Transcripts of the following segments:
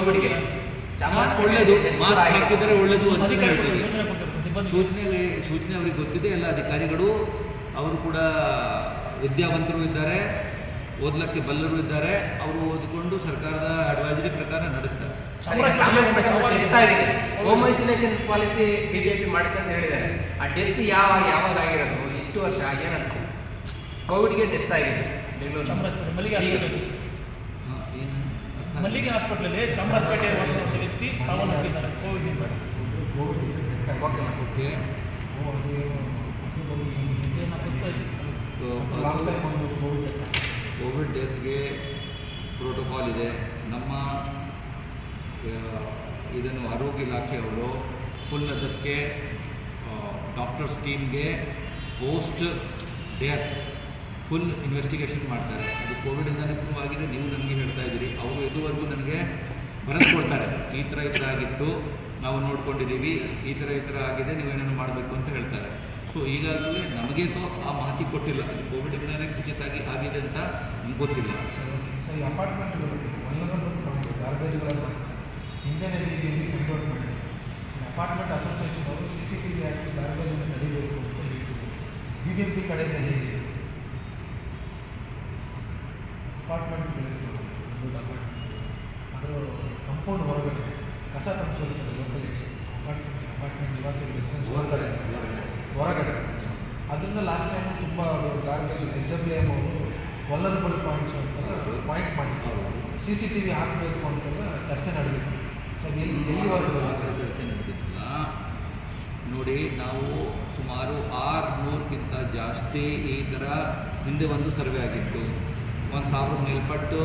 ಕೋವಿಡ್ಗೆ ಚಾಮರಾಜ ಒಳ್ಳೇದು ಮಾಸ್ಕ್ ಹಾಕಿದರೆ ಒಳ್ಳೇದು ಅಂತ ಹೇಳ್ತೀವಿ ಸೂಚನೆ ಸೂಚನೆ ಅವರಿಗೆ ಗೊತ್ತಿದೆ ಎಲ್ಲ ಅಧಿಕಾರಿಗಳು ಅವರು ಕೂಡ ವಿದ್ಯಾವಂತರು ಇದ್ದಾರೆ ಓದ್ಲಕ್ಕೆ ಬಲ್ಲರು ಇದ್ದಾರೆ ಅವರು ಓದಿಕೊಂಡು ಸರ್ಕಾರದ ಅಡ್ವೈಸರಿ ಪ್ರಕಾರ ನಡೆಸ್ತಾರೆ. ಹೋಮ್ ಐಸೋಲೇಷನ್ ಪಾಲಿಸಿ ಬಿಬಿಎಂಪಿ ಮಾಡುತ್ತೆ ಅಂತ ಹೇಳಿದ್ದಾರೆ. ಆ ಡೆತ್ ಯಾವಾಗ ಯಾವಾಗ ಆಗಿರೋದು? ಎಷ್ಟು ವರ್ಷ ಏನಂತ ಕೋವಿಡ್ಗೆ ಡೆತ್ ಆಗಿದೆ ಬೆಂಗಳೂರು ಚಾಮರಾಜಪೇಟೆ ಮಲ್ಲಿಗೆ ಹಾಸ್ಪಿಟಲ್ ಹಾ, ಏನು ಅರ್ಥ ಆಗಿಲ್ಲ. ಮಲ್ಲಿಗೆ ಹಾಸ್ಪಿಟ್ಲಲ್ಲಿ ಚಾಮರಾಜಪೇಟೆ ವ್ಯಕ್ತಿ ಸಾವನ್ನಪ್ಪಿದ್ದಾರೆ. ಅದು ಕೋವಿಡ್ ಡೆತ್ಗೆ ಪ್ರೋಟೋಕಾಲ್ ಇದೆ. ನಮ್ಮ ಇದನ್ನು ಆರೋಗ್ಯ ಇಲಾಖೆಯವರು ಫುಲ್ ಅದಕ್ಕೆ ಡಾಕ್ಟರ್ಸ್ ಟೀಮ್ಗೆ ಪೋಸ್ಟ್ ಡೆತ್ ಫುಲ್ ಇನ್ವೆಸ್ಟಿಗೇಷನ್ ಮಾಡ್ತಾರೆ. ಅದು ಕೋವಿಡಿಂದನೇ ಆಗಿದೆ. ನೀವು ಅವರು ಇದುವರೆಗೂ ನನಗೆ ಬರೆಸ್ಕೊಡ್ತಾರೆ ಈ ಥರ ಈ ಥರ ಆಗಿತ್ತು, ನಾವು ನೋಡ್ಕೊಂಡಿದ್ದೀವಿ, ಈ ಥರ ಈ ಥರ ಆಗಿದೆ ನೀವೇನೇನು ಮಾಡಬೇಕು ಅಂತ ಹೇಳ್ತಾರೆ. ಸೊ ಈಗಾಗಲೇ ನಮಗೇನು ಆ ಮಾಹಿತಿ ಕೊಟ್ಟಿಲ್ಲ. ಅದು ಕೋವಿಡಿಂದನೇ ಖಚಿತಾಗಿ ಆಗಿದೆ ಅಂತ ನಮ್ಗೆ ಗೊತ್ತಿಲ್ಲ. ಸರ್ ಈ ಅಪಾರ್ಟ್ಮೆಂಟ್ ಅಸೋಸಿಯೇಷನ್ ಅವರು ಸಿ ಸಿ ಟಿ ವಿ ಹಾಕಿ ಗಾರ್ಬೇಜನ್ನು ನಡಿಬೇಕು ಅಂತ ಹೇಳ್ತೀವಿ ಬಿ ಬಿ ಎಂ ಪಿ ಕಡೆಯಿಂದ ಹೇಗೆ ಸರ್? ಅಪಾರ್ಟ್ಮೆಂಟ್ ಅದರ ಕಂಪೌಂಡ್ ಹೊರಗಡೆ ಕಸ ತಂಪಿಸೋದಕ್ಕೆ ಲೋಕಲ್ ಅಪಾರ್ಟ್ಮೆಂಟ್ ಅಪಾರ್ಟ್ಮೆಂಟ್ ನಿವಾಸಿಗಳು ರೆಸಿಡೆನ್ಸ್ ಹೊರಗಡೆ ಅದನ್ನ ಲಾಸ್ಟ್ ಟೈಮ್ ತುಂಬ ಗಾರ್ಬೇಜ್ ಎಸ್ ಡಬ್ಲ್ಯೂ ಎಂ ಅವರು ವಲ್ಲರಬಲ್ ಪಾಯಿಂಟ್ಸ್ ಅಂತ ಪಾಯಿಂಟ್ ಮಾಡಿದ್ರು. ಸಿ ಸಿ ಟಿ ವಿ ಹಾಕಬೇಕು ಅಂತೆಲ್ಲ ಚರ್ಚೆ ನಡೆದಿತ್ತು. ಸೊ ಎಲ್ಲಿ ಎಲ್ಲಿವರೆಗೂ ಚರ್ಚೆ ನಡೆದಿಲ್ಲ ನೋಡಿ ನಾವು ಸುಮಾರು ಆರುನೂರಕ್ಕಿಂತ ಜಾಸ್ತಿ ಈ ಥರ ಹಿಂದೆ ಒಂದು ಸರ್ವೆ ಆಗಿತ್ತು. ಒಂದು ಸಾವಿರದ ಮೇಲ್ಪಟ್ಟು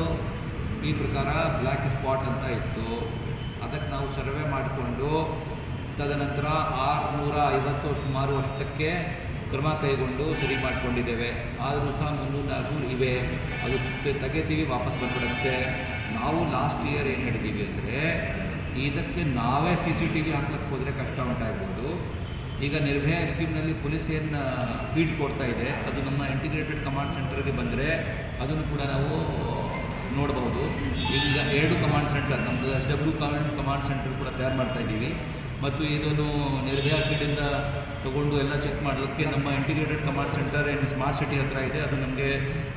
ಈ ಪ್ರಕಾರ ಬ್ಲ್ಯಾಕ್ ಸ್ಪಾಟ್ ಅಂತ ಇತ್ತು. ಅದಕ್ಕೆ ನಾವು ಸರ್ವೆ ಮಾಡಿಕೊಂಡು ತದನಂತರ ಆರುನೂರ ಐವತ್ತು ಸುಮಾರು ಅಷ್ಟಕ್ಕೆ ಕ್ರಮ ಕೈಗೊಂಡು ಸರಿ ಮಾಡಿಕೊಂಡಿದ್ದೇವೆ. ಆದರೂ ಸಹ ಮುನ್ನೂರು ನಾಲ್ಕುನೂರು ಇವೆ. ಅದು ತೆಗೆತೀವಿ ವಾಪಸ್ ಬಂದ್ಬಿಡುತ್ತೆ. ನಾವು ಲಾಸ್ಟ್ ಇಯರ್ ಏನು ಹೇಳಿದ್ದೀವಿ ಅಂದರೆ, ಇದಕ್ಕೆ ನಾವೇ ಸಿ ಸಿ ಟಿ ವಿ ಹಾಕ್ಲಿಕ್ಕೆ ಹೋದರೆ ಕಷ್ಟ ಉಂಟಾಗ್ಬೋದು. ಈಗ ನಿರ್ಭಯ ಸ್ಕೀಮ್ನಲ್ಲಿ ಪೊಲೀಸ್ ಏನು ಫೀಡ್ ಕೊಡ್ತಾ ಇದೆ. ಅದು ನಮ್ಮ ಇಂಟಿಗ್ರೇಟೆಡ್ ಕಮಾಂಡ್ ಸೆಂಟರ್ಗೆ ಬಂದರೆ, ಅದನ್ನು ಕೂಡ ನಾವು ನೋಡಬಹುದು. ಈಗ ಎರಡು ಕಮಾಂಡ್ ಸೆಂಟರ್ ನಮ್ಮದು S W command command centre ಕೂಡ ತಯಾರು ಮಾಡ್ತಾ ಇದ್ದೀವಿ. ಮತ್ತು ಇದನ್ನು ನಿರ್ಭಯ ಫೀಲ್ಡಿಂದ ತಗೊಂಡು ಎಲ್ಲ ಚೆಕ್ ಮಾಡಲಿಕ್ಕೆ ನಮ್ಮ ಇಂಟಿಗ್ರೇಟೆಡ್ ಕಮಾಂಡ್ ಸೆಂಟರ್ ಏನು ಸ್ಮಾರ್ಟ್ ಸಿಟಿ ಹತ್ರ ಇದೆ. ಅದು ನಮಗೆ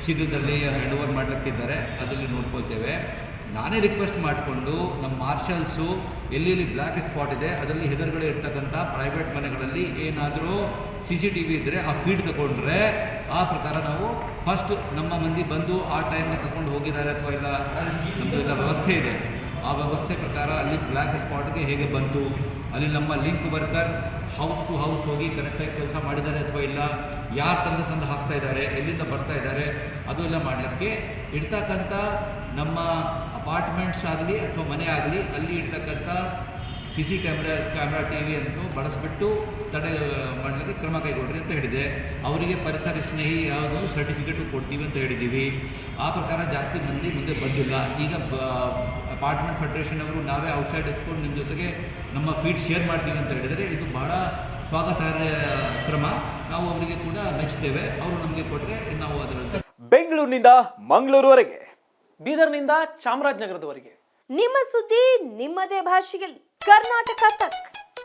ಶೀಘ್ರದಲ್ಲಿ ಹ್ಯಾಂಡ್ ಓವರ್ ಮಾಡಲಿಕ್ಕಿದ್ದಾರೆ ಅದರಲ್ಲಿ ನೋಡ್ಕೊಳ್ತೇವೆ. ನಾನೇ ರಿಕ್ವೆಸ್ಟ್ ಮಾಡಿಕೊಂಡು ನಮ್ಮ ಮಾರ್ಷಲ್ಸು ಎಲ್ಲೆಲ್ಲಿ ಬ್ಲ್ಯಾಕ್ ಸ್ಪಾಟ್ ಇದೆ, ಅದರಲ್ಲಿ ಹೆದರುಗಳೇ ಇರ್ತಕ್ಕಂಥ ಪ್ರೈವೇಟ್ ಮನೆಗಳಲ್ಲಿ ಏನಾದರೂ ಸಿ ಸಿ ಟಿ ವಿ ಇದ್ದರೆ ಆ ಫೀಡ್ ತಗೊಂಡ್ರೆ ಆ ಪ್ರಕಾರ ನಾವು ಫಸ್ಟ್ ನಮ್ಮ ಮಂದಿ ಬಂದು ಆ ಟೈಮ್ಗೆ ತಗೊಂಡು ಹೋಗಿದ್ದಾರೆ ಅಥವಾ ಇಲ್ಲ ನಮ್ಮದು ಎಲ್ಲ ವ್ಯವಸ್ಥೆ ಇದೆ. ಆ ವ್ಯವಸ್ಥೆ ಪ್ರಕಾರ ಅಲ್ಲಿ ಬ್ಲ್ಯಾಕ್ ಸ್ಪಾಟ್ಗೆ ಹೇಗೆ ಬಂತು? ಅಲ್ಲಿ ನಮ್ಮ link worker house to house ಹೋಗಿ ಕರೆಕ್ಟಾಗಿ ಕೆಲಸ ಮಾಡಿದ್ದಾರೆ ಅಥವಾ ಇಲ್ಲ? ಯಾರು ತಂದು ತಂದು ಹಾಕ್ತಾ ಇದ್ದಾರೆ? ಎಲ್ಲಿಂದ ಬರ್ತಾ ಇದ್ದಾರೆ? ಅದು ಎಲ್ಲ ಮಾಡಲಿಕ್ಕೆ ಇಡ್ತಕ್ಕಂಥ ನಮ್ಮ ಅಪಾರ್ಟ್ಮೆಂಟ್ಸ್ ಆಗಲಿ ಅಥವಾ ಮನೆ ಆಗಲಿ ಅಲ್ಲಿ ಇರ್ತಕ್ಕಂಥ C C camera camera T ವಿಯನ್ನು ಬಳಸಿಬಿಟ್ಟು ತಡೆ ಮಾಡಲಿಕ್ಕೆ ಕ್ರಮ ಕೈಗೊಳ್ರಿ ಅಂತ ಹೇಳಿದೆ. ಅವರಿಗೆ ಪರಿಸರ ಸ್ನೇಹಿ ಯಾವುದೋ ಸರ್ಟಿಫಿಕೇಟು ಕೊಡ್ತೀವಿ ಅಂತ ಹೇಳಿದ್ದೀವಿ. ಆ ಪ್ರಕಾರ ಜಾಸ್ತಿ ಮಂದಿ ಮುಂದೆ ಬಂದಿಲ್ಲ. ಈಗ ಅಪಾರ್ಟ್ಮೆಂಟ್ ಫೆಡರೇಷನ್ ಅವರು ನಾವೇ ಔಟ್ಸೈಡ್ ಎತ್ಕೊಂಡು ನಿಮ್ಮ ಜೊತೆಗೆ ನಮ್ಮ ಫೀಡ್ ಶೇರ್ ಮಾಡ್ತೀವಿ ಅಂತ ಹೇಳಿದರೆ ಇದು ಭಾಳ ಸ್ವಾಗತಾರ್ಹ ಕ್ರಮ. ನಾವು ಅವರಿಗೆ ಕೂಡ ಮೆಚ್ಚುತ್ತೇವೆ. ಅವರು ನಮಗೆ ಕೊಟ್ಟರೆ ನಾವು ಅದರ ಬೆಂಗಳೂರಿನಿಂದ ಮಂಗಳೂರುವರೆಗೆ ಬೀದರ್ನಿಂದ ಚಾಮರಾಜನಗರದವರೆಗೆ. ನಿಮ್ಮ ಸುದ್ದಿ ನಿಮ್ಮದೇ ಭಾಷೆಯಲ್ಲಿ. ಕರ್ನಾಟಕ ತಕ್